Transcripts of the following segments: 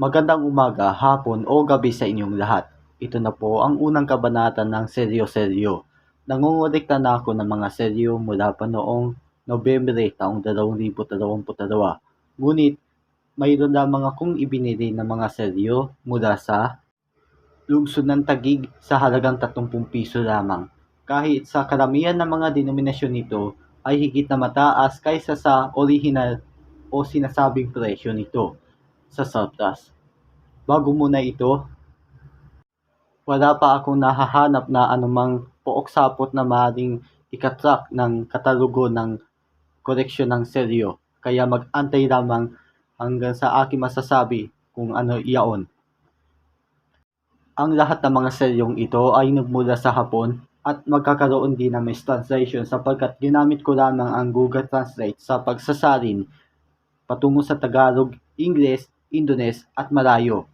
Magandang umaga, hapon o gabi sa inyong lahat. Ito na po ang unang kabanata ng Seryo Seryo. Nangungulekta na ako ng mga seryo mula pa noong Nobyembre taong 2022. Ngunit mayroon lamang akong ibinili ng mga seryo mula sa lungsod ng Tagig sa halagang 30 piso lamang. Kahit sa karamihan ng mga denominasyon nito ay higit na mataas kaysa sa original o sinasabing presyo nito sa surplus. Bago muna ito, wala pa akong nahahanap na anumang pook-sapot na maaaring ikatrack ng katalogo ng koleksyon ng seryo. Kaya mag-antay lamang hanggang sa aking masasabi kung ano iyaon. Ang lahat ng mga seryong ito ay nagmula sa Hapon at magkakaroon din ng mistranslation sapagkat ginamit ko lamang ang Google Translate sa pagsasalin patungo sa Tagalog, Ingles, Indones at Malayo.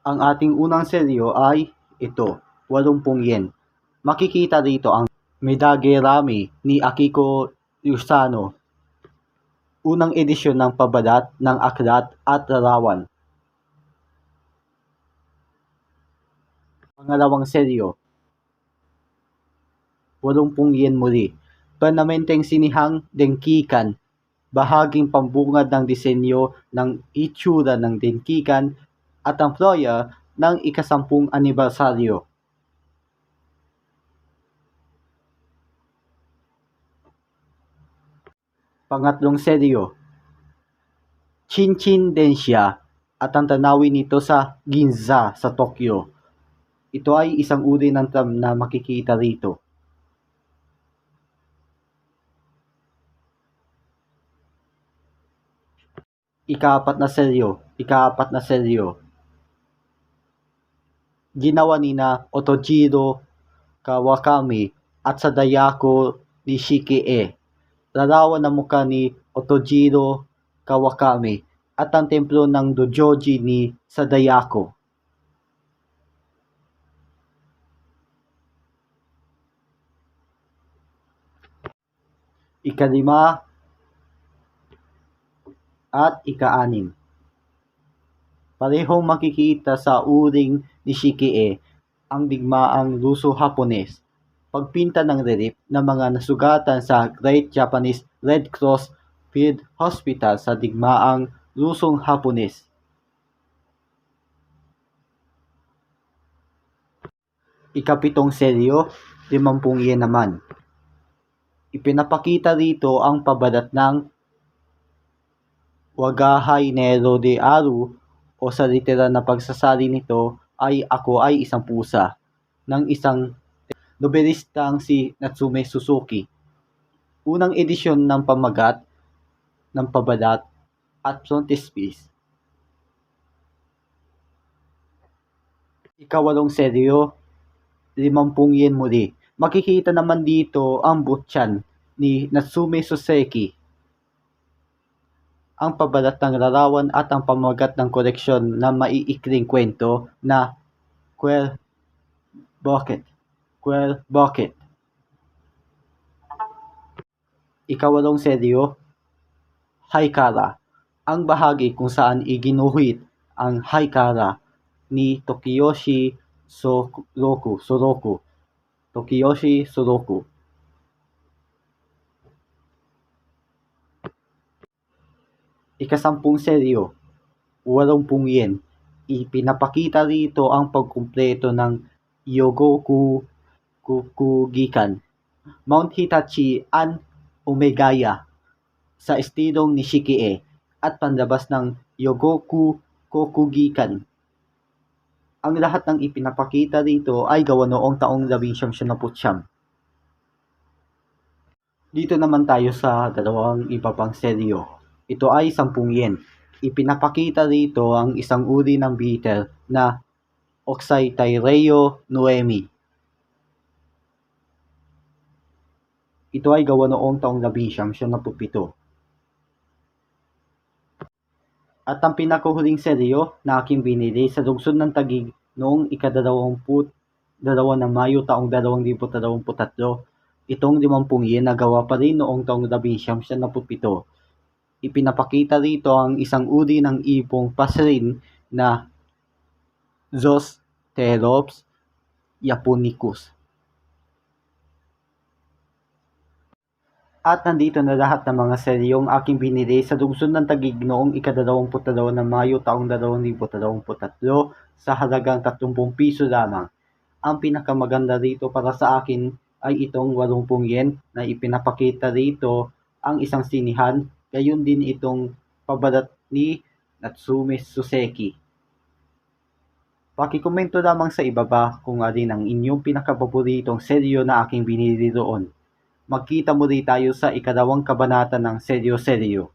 Ang ating unang seryo ay ito, 80 yen. Makikita dito ang Medage Rami ni Akiko Yusano. Unang edisyon ng pabalat ng aklat at larawan. Pangalawang seryo, 80 yen muli. Permanenteng sinihang dengkikan, bahaging pambungad ng disenyo ng itsura ng dengkikan at ang flyer ng ikasampung anibersaryo. Pangatlong seryo, Chinchin Densha at ang tanawin nito sa Ginza sa Tokyo. Ito ay isang uri ng tram na makikita rito. Ikaapat na seryo, ikaapat na seryo. Ginawa ni na Otojiro Kawakami at sa Dayako Nishiki-e. Larawan ng mukha ni Otojiro Kawakami at ang templo ng Dojoji ni Sadayako. Ikalima at ikaanim. Parehong makikita sa uring Nishiki-e ang digmaang Ruso-Hapones, pagpinta ng relief ng mga nasugatan sa Great Japanese Red Cross Field Hospital sa digmaang Lusong-Hapones. Ikapitong seryo, 50 yen naman. Ipinapakita rito ang pabalat ng Wagahay Nero de Aru o sa literal na pagsasali nito ay ako ay isang pusa ng isang nobelistang si Natsume Suzuki. Unang edisyon ng pamagat ng pabalat at frontispiece. Ikawalong seryo, 50 yen muli. Makikita naman dito ang butchan ni Natsume Soseki ang pabalat ng larawan at ang pamagat ng koleksyon na maiikling kwento na Quell Bucket. Quell Bucket. Ikawalong seryo, Haikara. Ang bahagi kung saan iginuhit ang Haikara ni Tokiyoshi Soroku. Soroku. Tokiyoshi Soroku. Ikasampung seryo, 80 yen. Ipinapakita rito ang pagkumpleto ng Yogoku Kukugikan, Mount Hitachi An Omegaya sa estilong Nishiki-e at panlabas ng Yogoku Kokugikan. Ang lahat ng ipinapakita rito ay gawa noong taong 1979. Dito naman tayo sa dalawang iba pang seryo. Ito ay 10 yen. Ipinapakita rito ang isang uri ng beetle na Oxytyreo noemi. Ito ay gawa noong taong 1977. At ang pinakahuling seryo na aking binili sa lungsod ng Tagig noong ikadalawamput dalawa ng Mayo taong 2023. Itong 50 yen nagawa pa rin noong taong 1977. Ipinapakita rito ang isang uri ng ipong pasrin na Zosterops japonicus. At nandito na lahat ng mga seryong aking binili sa lungsod ng Taguig noong ikadalawamput-dalawa ng Mayo taong 2023 sa halagang 30 piso lamang. Ang pinakamaganda rito para sa akin ay itong 80 yen na ipinapakita rito ang isang sinihan, gayon din itong pabalat ni Natsume Suseki. Pakikomento lamang sa ibaba kung alin ang inyong pinakapaboritong seryo na aking binili roon. Magkita muli tayo sa ikalawang kabanata ng Seryo Seryo.